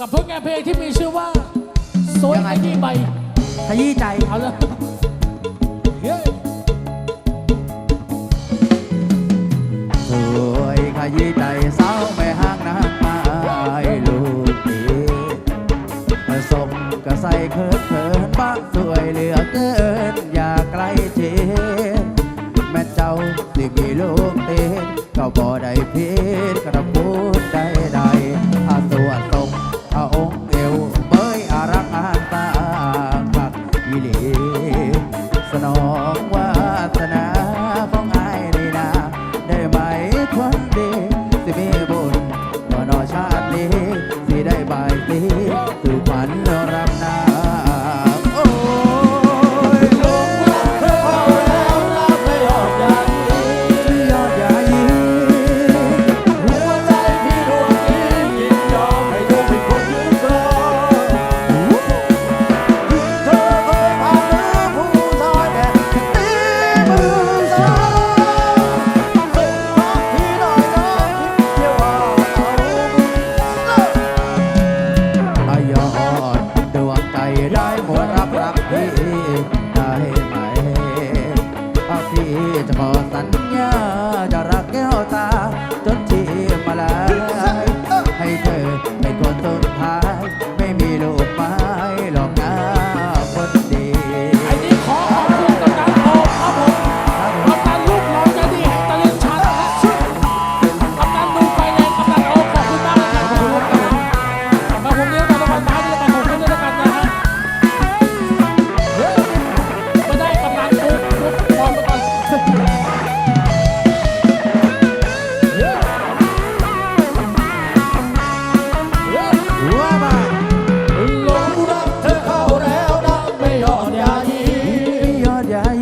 กับผลงานเพลงที่มีชื่อว่าโซยไอที่ใบขยี้ใจ เอาเลยสวยขยี้ใจสาวไม่ห่างน้ไม่ลูกนี้ส่กระใสเคย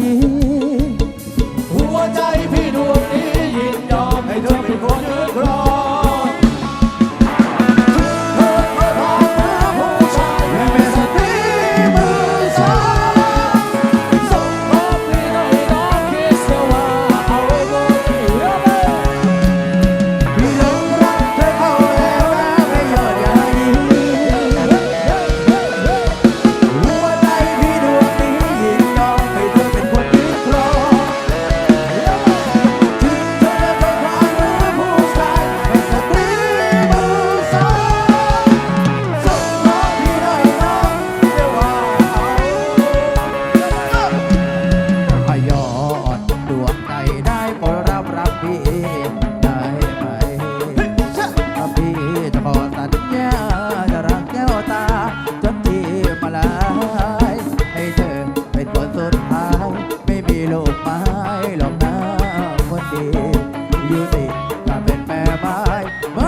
you. อยู่นี่ถ้าเป็นแม่ไม้